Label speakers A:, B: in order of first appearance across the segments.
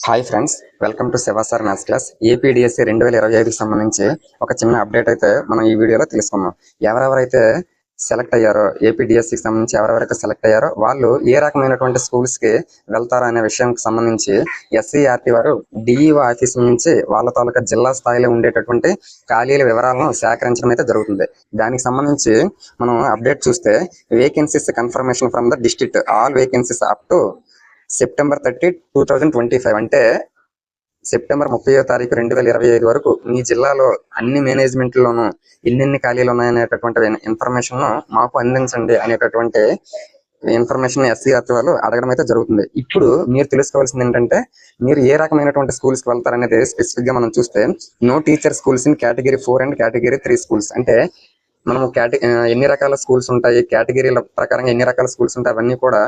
A: Hi friends welcome to Siva sir maths class APDSC రెండు వేల ఇరవై ఐదుకి సంబంధించి ఒక చిన్న అప్డేట్ అయితే మనం ఈ వీడియోలో తెలుసుకుందాం. ఎవరెవరైతే సెలెక్ట్ అయ్యారో ఏపీడిఎస్సికి సంబంధించి ఎవరెవరైతే సెలెక్ట్ అయ్యారో వాళ్ళు ఏ రకమైనటువంటి స్కూల్స్కి అనే విషయానికి సంబంధించి ఎస్సీఆర్టీ వారు డిఈఓ ఆఫీస్ నుంచి వాళ్ళ తాలూకా జిల్లా స్థాయిలో ఉండేటటువంటి ఖాళీల వివరాలను సేకరించడం అయితే జరుగుతుంది. దానికి సంబంధించి మనం అప్డేట్ చూస్తే vacancies confirmation from the district all vacancies up to September thirty two thousand twenty five అంటే సెప్టెంబర్ ముప్పయో తారీఖు రెండు వేల ఇరవై ఐదు వరకు మీ జిల్లాలో అన్ని మేనేజ్మెంట్లోనూ ఎన్నెన్ని ఖాళీలు ఉన్నాయనేటటువంటి ఇన్ఫర్మేషన్ మాకు అందించండి అనేటటువంటి ఇన్ఫర్మేషన్ ఎస్సీఆర్టీ వాళ్ళు అడగడం అయితే జరుగుతుంది. ఇప్పుడు మీరు తెలుసుకోవాల్సింది ఏంటంటే మీరు ఏ రకమైనటువంటి స్కూల్స్కి వెళ్తారనేది స్పెసిఫిక్గా మనం చూస్తే no teacher schools in category four and category three schools. అంటే మనము కేట ఎన్ని రకాల స్కూల్స్ ఉంటాయి కేటగిరీల ప్రకారంగా ఎన్ని రకాల స్కూల్స్ ఉంటాయి అవన్నీ కూడా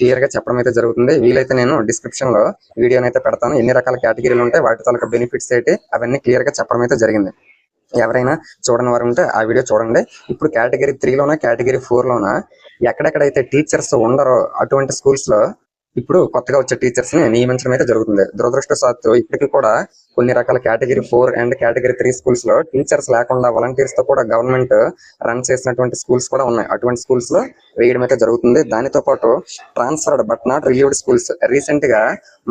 A: క్లియర్గా చెప్పడం అయితే జరుగుతుంది. వీలైతే నేను డిస్క్రిప్షన్లో వీడియోని అయితే పెడతాను. ఎన్ని రకాల కేటగిరీలు ఉంటాయి వాటి తాలూకా బెనిఫిట్స్ ఏంటి అవన్నీ క్లియర్గా చెప్పడం అయితే జరిగింది. ఎవరైనా చూడని వారు ఉంటే ఆ వీడియో చూడండి. ఇప్పుడు కేటగిరీ త్రీలోనా కేటగిరీ ఫోర్లోనా ఎక్కడెక్కడైతే టీచర్స్ ఉండరో అటువంటి స్కూల్స్లో ఇప్పుడు కొత్తగా వచ్చే టీచర్స్ని నియమించడం అయితే జరుగుతుంది. దురదృష్టవశాత్తు ఇప్పటికీ కూడా కొన్ని రకాల category four and category three స్కూల్స్లో టీచర్స్ లేకుండా వాలంటీర్స్తో కూడా గవర్నమెంట్ రన్ చేసినటువంటి స్కూల్స్ కూడా ఉన్నాయి. అటువంటి స్కూల్స్లో వేయడం అయితే జరుగుతుంది. దానితో పాటు transferred but not relieved schools రీసెంట్గా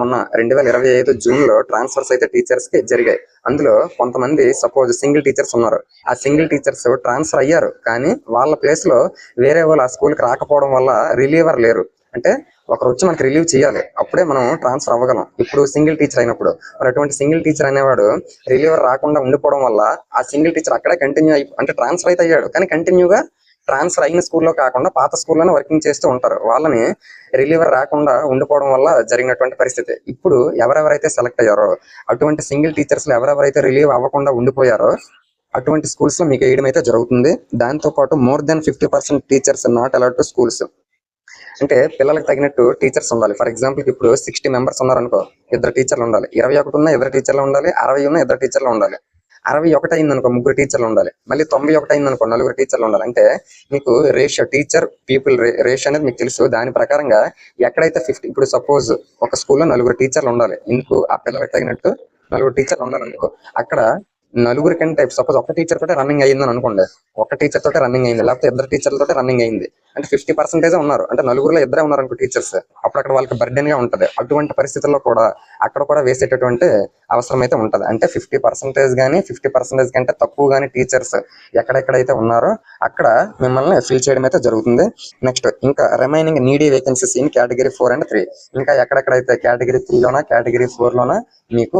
A: మొన్న రెండు వేల ఇరవై ఐదు జూన్లో ట్రాన్స్ఫర్స్ అయితే టీచర్స్కి జరిగాయి. అందులో కొంతమంది సపోజ్ సింగిల్ టీచర్స్ ఉన్నారు. ఆ సింగిల్ టీచర్స్ ట్రాన్స్ఫర్ అయ్యారు. కానీ వాళ్ళ ప్లేస్లో వేరే వాళ్ళు ఆ స్కూల్కి రాకపోవడం వల్ల రిలీవర్ లేరు. అంటే ఒకరు వచ్చి మనకి రిలీవ్ చేయాలి. అప్పుడే మనం ట్రాన్స్ఫర్ అవ్వగలం. ఇప్పుడు సింగిల్ టీచర్ అయినప్పుడు. మరి అటువంటి సింగిల్ టీచర్ అనేవాడు రిలీవర్ రాకుండా ఉండిపోవడం వల్ల ఆ సింగిల్ టీచర్ అక్కడే కంటిన్యూ అయి అంటే ట్రాన్స్ఫర్ అయితే అయ్యాడు. కానీ కంటిన్యూగా ట్రాన్స్ఫర్ అయిన స్కూల్లో కాకుండా పాత స్కూల్లోనే వర్కింగ్ చేస్తూ ఉంటారు. వాళ్ళని రిలీవర్ రాకుండా ఉండిపోవడం వల్ల జరిగినటువంటి పరిస్థితి. ఇప్పుడు ఎవరెవరైతే సెలెక్ట్ అయ్యారో అటువంటి సింగిల్ టీచర్స్లో ఎవరెవరైతే రిలీవ్ అవ్వకుండా ఉండిపోయారో అటువంటి స్కూల్స్లో మీకు వేయడం అయితే జరుగుతుంది. దాంతో పాటు more than fifty percent teachers not allowed to schools అంటే పిల్లలకు తగినట్టు టీచర్స్ ఉండాలి. ఫర్ ఎగ్జాంపుల్ ఇప్పుడు సిక్స్టీ మెంబర్స్ ఉన్నారనుకో ఇద్దరు టీచర్లు ఉండాలి. ఇరవై ఒకటి ఉన్న ఇద్దరు టీచర్లు ఉండాలి అరవై ఉన్న ఇద్దరు టీచర్లు ఉండాలి. అరవై ఒకటి అయింది అనుకో ముగ్గురు టీచర్లు ఉండాలి. మళ్ళీ తొంభై ఒకటి అయింది అనుకో నలుగురు టీచర్లు ఉండాలి. అంటే మీకు రేషియో టీచర్ పీపుల్ రేషియో అనేది మీకు తెలుసు. దాని ప్రకారంగా ఎక్కడైతే ఫిఫ్టీ ఇప్పుడు సపోజ్ ఒక స్కూల్లో నలుగురు టీచర్లు ఉండాలి. ఇందుకు ఆ పిల్లలకు తగినట్టు నలుగురు టీచర్లు ఉండాలి అనుకో అక్కడ నలుగురు కంటే సపోజ్ ఒక టీచర్ తోటే రన్నింగ్ అయ్యిందని అనుకోండి. ఒక టీచర్ తోటే రన్నింగ్ అయింది లేకపోతే ఇద్దరు టీచర్ తోటే రన్నింగ్ అయింది అంటే ఫిఫ్టీ పర్సెంటేజ్ ఉన్నారు. అంటే నలుగురులో ఇద్దరే ఉన్నారు అనుకో టీచర్స్ అప్పుడు అక్కడ వాళ్ళకి బర్డెన్గా ఉంటది. అటువంటి పరిస్థితుల్లో కూడా అక్కడ కూడా వేసేటటువంటి అవసరం అయితే ఉంటది. అంటే ఫిఫ్టీ పర్సెంటేజ్ గానీ ఫిఫ్టీ పర్సెంటేజ్ కంటే తక్కువ గానీ టీచర్స్ ఎక్కడెక్కడైతే ఉన్నారో అక్కడ మిమ్మల్ని ఫిల్ చేయడం అయితే జరుగుతుంది. నెక్స్ట్ ఇంకా remaining needy vacancies in category four and three ఇంకా ఎక్కడెక్కడైతే కేటగిరీ త్రీలోనా కేటగిరీ ఫోర్ లోనా మీకు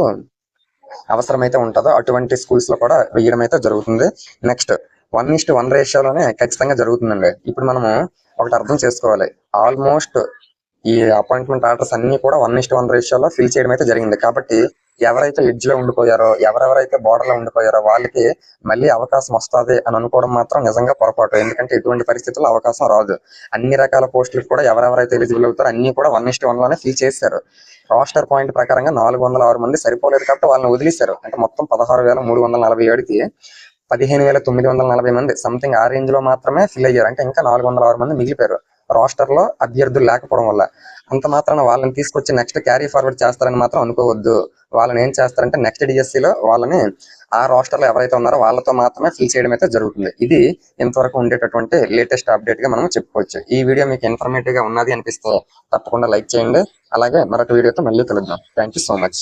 A: అవసరమైతే ఉంటుందో అటువంటి స్కూల్స్లో కూడా వేయడం అయితే జరుగుతుంది. Next one is to one రేషియోలోనే ఖచ్చితంగా జరుగుతుందండి. ఇప్పుడు మనము ఒకటి అర్థం చేసుకోవాలి. ఆల్మోస్ట్ ఈ అపాయింట్మెంట్ ఆర్డర్స్ అన్ని కూడా వన్ ఇస్ట్ వన్ రేషియోలో ఫిల్ చేయడం అయితే జరిగింది. కాబట్టి ఎవరైతే ఎడ్జ్లో ఉండిపోయారో ఎవరెవరైతే బోర్డర్లో ఉండిపోయారో వాళ్ళకి మళ్ళీ అవకాశం వస్తుంది అని అనుకోవడం మాత్రం నిజంగా పొరపాటు. ఎందుకంటే ఎటువంటి పరిస్థితుల్లో అవకాశం రాదు. అన్ని రకాల పోస్టులకు కూడా ఎవరెవరైతే ఎలిజిబుల్ అవుతారో అన్ని కూడా వన్ ఇస్ట్ వన్లోనే ఫిల్ చేశారు. రాస్టర్ పాయింట్ ప్రకారంగా నాలుగు వందల ఆరు మంది సరిపోలేదు కాబట్టి వాళ్ళని వదిలేశారు. అంటే మొత్తం పదహారు వేల మూడు వందల నలభై ఏడుకి పదిహేను వేల తొమ్మిది వందల నలభై మంది సంథింగ్ ఆ రేంజ్లో మాత్రమే ఫిల్ అయ్యారు. అంటే ఇంకా నాలుగు వందల ఆరు మంది మిగిలిపోయారు. రాస్టర్లో అభ్యర్థులు లేకపోవడం వల్ల. అంత మాత్రాన వాళ్ళని తీసుకొచ్చి నెక్స్ట్ క్యారీ ఫార్వర్డ్ చేస్తారని మాత్రం అనుకోవద్దు. వాళ్ళని ఏం చేస్తారంటే నెక్స్ట్ డిఎస్సిలో వాళ్ళని ఆ రాస్టర్లో ఎవరైతే ఉన్నారో వాళ్ళతో మాత్రమే ఫిల్ చేయడం అయితే జరుగుతుంది. ఇది ఇంతవరకు ఉండేటటువంటి లేటెస్ట్ అప్డేట్గా మనం చెప్పుకోవచ్చు. ఈ వీడియో మీకు ఇన్ఫర్మేటివ్గా ఉన్నది అనిపిస్తే తప్పకుండా లైక్ చేయండి. అలాగే మరొక వీడియోతో మళ్ళీ కలుద్దాం. Thank you so much